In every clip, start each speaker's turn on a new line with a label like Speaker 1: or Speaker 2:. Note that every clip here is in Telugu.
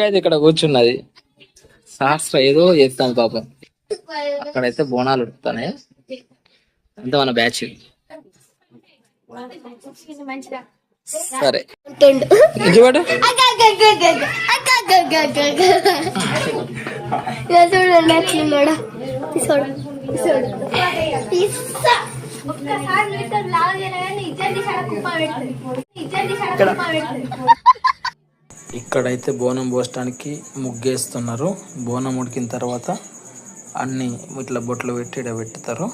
Speaker 1: అయితే ఇక్కడ కూర్చున్నది. శాస్త్ర ఏదో చేస్తాను పాపం. అక్కడైతే బోనాలు ఉడుకుతానే. అంత మన బ్యాచ్. సరే. చూడు
Speaker 2: చూడండి ఎట్లున్నాడు తీసుకోడు తీసుకోడు
Speaker 1: ఇక్కడైతే బోనం పోసడానికి ముగ్గేస్తున్నారు. బోనం ఉడికిన తర్వాత అన్ని ఇట్లా బొట్లు పెట్టి ఇక్కడ పెట్టుతారు.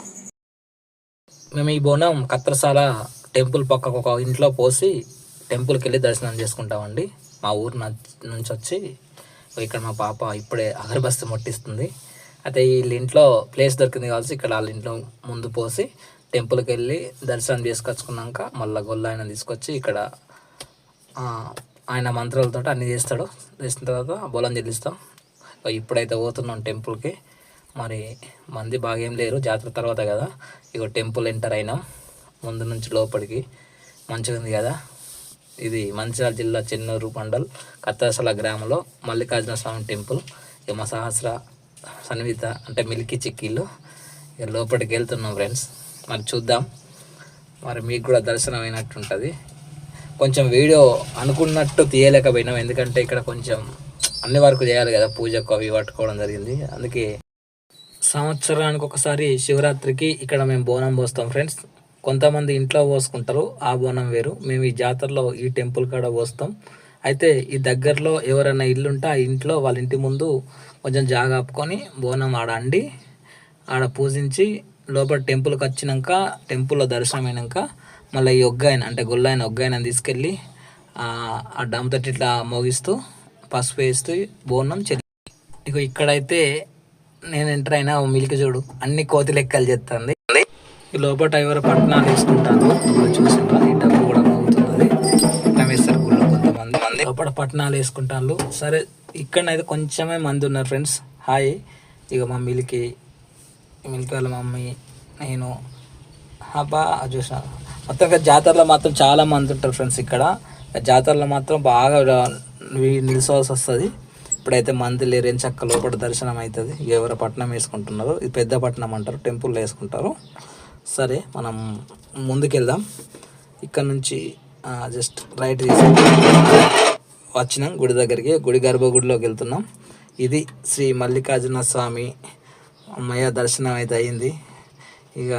Speaker 1: మేము ఈ బోనం కత్రసాల టెంపుల్ పక్కకు ఒక ఇంట్లో పోసి టెంపుల్కి వెళ్ళి దర్శనం చేసుకుంటామండి. మా ఊరు న- నుంచి వచ్చి ఇక్కడ మా పాప ఇప్పుడే అగరబస్తి ముట్టిస్తుంది. అయితే వీళ్ళ ఇంట్లో ప్లేస్ దొరికింది కావాల్సి ఇక్కడ వాళ్ళ ఇంట్లో ముందు పోసి టెంపుల్కి వెళ్ళి దర్శనం చేసుకొచ్చుకున్నాక మళ్ళీ గొల్ల ఆయన తీసుకొచ్చి ఇక్కడ ఆయన మంత్రాలతో అన్ని చేస్తాడు. చేసిన తర్వాత బోలం చెల్లిస్తాం. ఇప్పుడైతే పోతున్నాం టెంపుల్కి. మరి మంది బాగా ఏం లేరు. జాతర తర్వాత కదా. ఇగో టెంపుల్ ఎంటర్ అయినాం. ముందు నుంచి లోపలికి. మంచిగా ఉంది కదా. ఇది మంచిర్యాల జిల్లా చెన్నూరు మండల్ కత్తాసల గ్రామంలో మల్లికార్జున స్వామి టెంపుల్. ఇక మా సహస్ర సన్విత అంటే మిల్కీ చిక్కీలు ఇక లోపలికి వెళ్తున్నాం ఫ్రెండ్స్. మరి చూద్దాం. మరి మీకు కూడా దర్శనం అయినట్టు ఉంటుంది. కొంచెం వీడియో అనుకున్నట్టు తీయలేకపోయినాం. ఎందుకంటే ఇక్కడ కొంచెం అన్ని వరకు చేయాలి కదా పూజకు అవి పట్టుకోవడం జరిగింది. అందుకే సంవత్సరానికి ఒకసారి శివరాత్రికి ఇక్కడ మేము బోనం పోస్తాం ఫ్రెండ్స్. కొంతమంది ఇంట్లో పోసుకుంటారు ఆ బోనం వేరు. మేము ఈ జాతరలో ఈ టెంపుల్ కాడ పోస్తాం. అయితే ఈ దగ్గరలో ఎవరైనా ఇల్లు ఉంటే ఆ ఇంట్లో వాళ్ళ ఇంటి ముందు కొంచెం జాగా ఆపుకొని బోనం ఆడ అండి. ఆడ పూజించి లోపల టెంపుల్కి వచ్చినాక టెంపుల్లో దర్శనం అయినాక మళ్ళీ ఈ ఒగ్గాయన అంటే గొల్లాయన ఒగ్గాయన తీసుకెళ్ళి ఆ డమ్ తోటి ఇట్లా మోగిస్తూ పసుపు వేస్తూ బోనం చెల్లి. ఇక ఇక్కడైతే నేను ఎంటర్ అయినా మిల్క్ చూడు అన్ని కోతి లెక్కలు చెప్తుంది. ఈ లోపల ఎవరు పట్టణాలు వేసుకుంటారు ఇప్పుడు ఈ డబ్బు కూడా మోగుతుంది ఇట్లా వేస్తారు గుళ్ళో కొంతమంది. మంది లోపల పట్టణాలు వేసుకుంటారు సరే ఇక్కడనైతే కొంచెమే మంది ఉన్నారు ఫ్రెండ్స్. హాయ్. ఇక మా మిల్కి మిల్క్ వాళ్ళ మమ్మీ నేను. అబ్బా చూసిన. మొత్తం ఇక్కడ జాతరలో మాత్రం చాలా మంది ఉంటారు ఫ్రెండ్స్ ఇక్కడ. జాతరలో మాత్రం బాగా నిలిచోవాల్సి వస్తుంది. ఇప్పుడైతే మంది లేరు. ఏం చక్క లోపల దర్శనం అవుతుంది ఎవరు పట్నం వేసుకుంటున్నారు ఇది పెద్ద పట్టణం అంటారు టెంపుల్ వేసుకుంటారు. సరే మనం ముందుకెళ్దాం. ఇక్కడ నుంచి జస్ట్ రైట్ తీసి వచ్చినాం. గుడి దగ్గరికి గుడి గర్భగుడిలోకి వెళ్తున్నాం. ఇది శ్రీ మల్లికార్జున స్వామి అమ్మయ్య దర్శనం అయితే అయింది. ఇక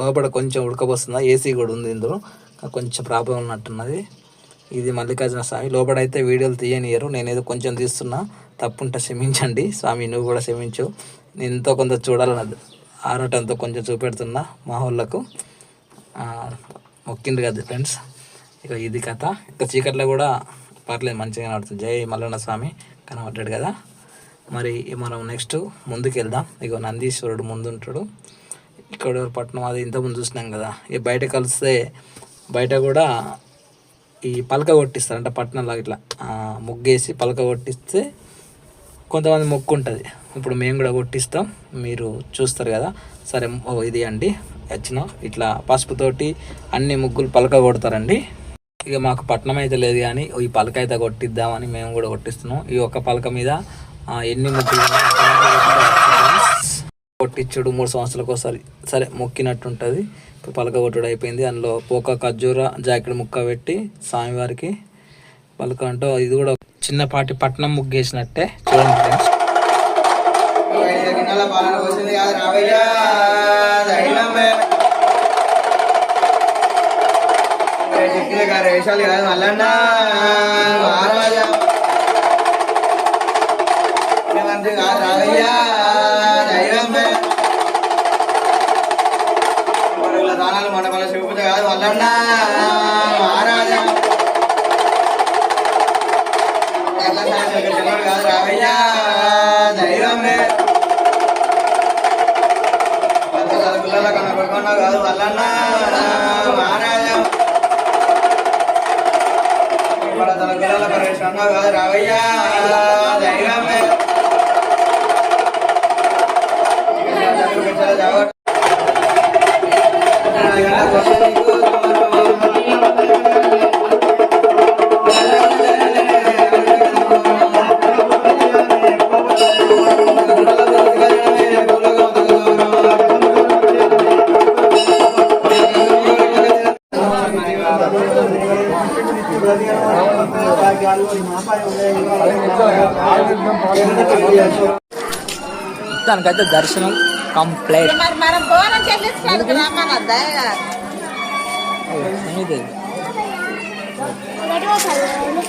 Speaker 1: లోపల కొంచెం ఉడకపోస్తుందా ఏసీ కూడా ఉంది ఇందులో. కొంచెం ప్రాబ్లం ఉన్నట్టున్నది. ఇది మల్లికార్జున స్వామి లోపల అయితే వీడియోలు తీయనియరు నేనేదో కొంచెం తీస్తున్నా. తప్పుంటే క్షమించండి. స్వామి నువ్వు కూడా క్షమించు. నేను ఎంతో కొంత చూడాలని ఆరాటంతో కొంచెం చూపెడుతున్నా మా వాళ్ళకు మొక్కిండు కదా ఫ్రెండ్స్. ఇక ఇది కథ. ఇక చీకట్లో కూడా పర్లేదు మంచిగా నడుతుంది జై మల్లన్న స్వామి. కనబడ్డాడు కదా. మరి మనం నెక్స్ట్ ముందుకు వెళ్దాం ఇగో నందీశ్వరుడు ముందుంటాడు. ఇక్కడ పట్టణం అది ఇంతకుముందు చూసినాం కదా. ఇక బయట కలిస్తే బయట కూడా ఈ పలక కొట్టిస్తారు అంటే పట్టణంలో ఇట్లా. ముగ్గేసి పలక కొట్టిస్తే కొంతమంది మొక్కు ఉంటుంది. ఇప్పుడు మేము కూడా కొట్టిస్తాం. మీరు చూస్తారు కదా. సరే ఓ ఇది అండి. వచ్చిన ఇట్లా పసుపుతోటి అన్ని ముగ్గులు పలక కొడతారండి. ఇక మాకు పట్నం అయితే లేదు కానీ ఈ పలక అయితే కొట్టిద్దామని మేము కూడా కొట్టిస్తున్నాం. ఈ ఒక్క పలక మీద ఎన్ని ముగ్గులు కొట్టించుడు మూడు సంవత్సరాలకు ఒకసారి. సరే మొక్కినట్టు ఉంటుంది ఇప్పుడు పలక అయిపోయింది. అందులో పోక ఖర్జూర జాకెట్ ముక్క పెట్టి స్వామివారికి పలక అంటూ ఇది కూడా చిన్నపాటి పట్నం ముగ్గేసినట్టే చూడండి ఫ్రెండ్స్.
Speaker 3: వేషాలు కాదు మహారాజా రావయ్యా దానాలు మండపల శివపూజ కాదు మల్లన్న మహారాజా కాదు రావయ్యా. దైవమే పెద్ద పిల్లల కనపడుకున్నా కాదు మల్లన్న మహారాజా మన తన పిల్లల పరేషంగా కాదు రావయ్యా. ధైర్యం
Speaker 1: దానికైతే దర్శనం కంప్లీట్.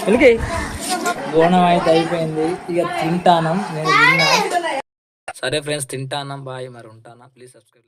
Speaker 4: ఎందుకే బోనం
Speaker 1: అయితే అయిపోయింది. ఇక తింటానం. నేను సరే ఫ్రెండ్స్ తింటానం. బాయ్. మరి ఉంటానా? Please subscribe.